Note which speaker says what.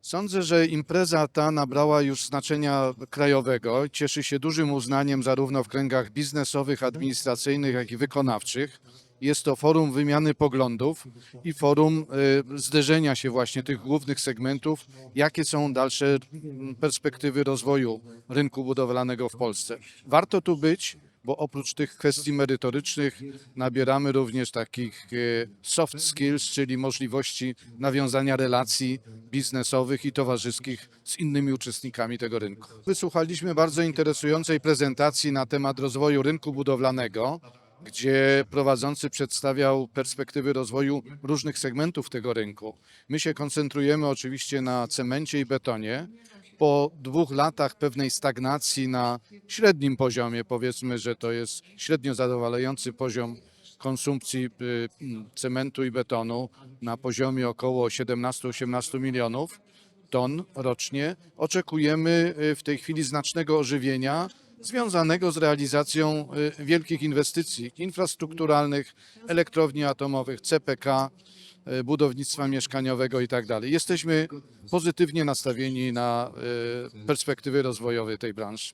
Speaker 1: Sądzę, że impreza ta nabrała już znaczenia krajowego. Cieszy się dużym uznaniem zarówno w kręgach biznesowych, administracyjnych, jak i wykonawczych. Jest to forum wymiany poglądów i forum y, zderzenia się właśnie tych głównych segmentów, jakie są dalsze mm, perspektywy rozwoju rynku budowlanego w Polsce. Warto tu być, bo oprócz tych kwestii merytorycznych nabieramy również takich e, soft skills, czyli możliwości nawiązania relacji biznesowych i towarzyskich z innymi uczestnikami tego rynku. Wysłuchaliśmy bardzo interesującej prezentacji na temat rozwoju rynku budowlanego, gdzie prowadzący przedstawiał perspektywy rozwoju różnych segmentów tego rynku. My się koncentrujemy oczywiście na cemencie i betonie, po dwóch latach pewnej stagnacji na średnim poziomie, powiedzmy, że to jest średnio zadowalający poziom konsumpcji y, cementu i betonu na poziomie około 17-18 milionów ton rocznie. Oczekujemy y, w tej chwili znacznego ożywienia związanego z realizacją y, wielkich inwestycji infrastrukturalnych, elektrowni atomowych, CPK, budownictwa mieszkaniowego i tak dalej. Jesteśmy pozytywnie nastawieni na y, perspektywy rozwojowe tej branży.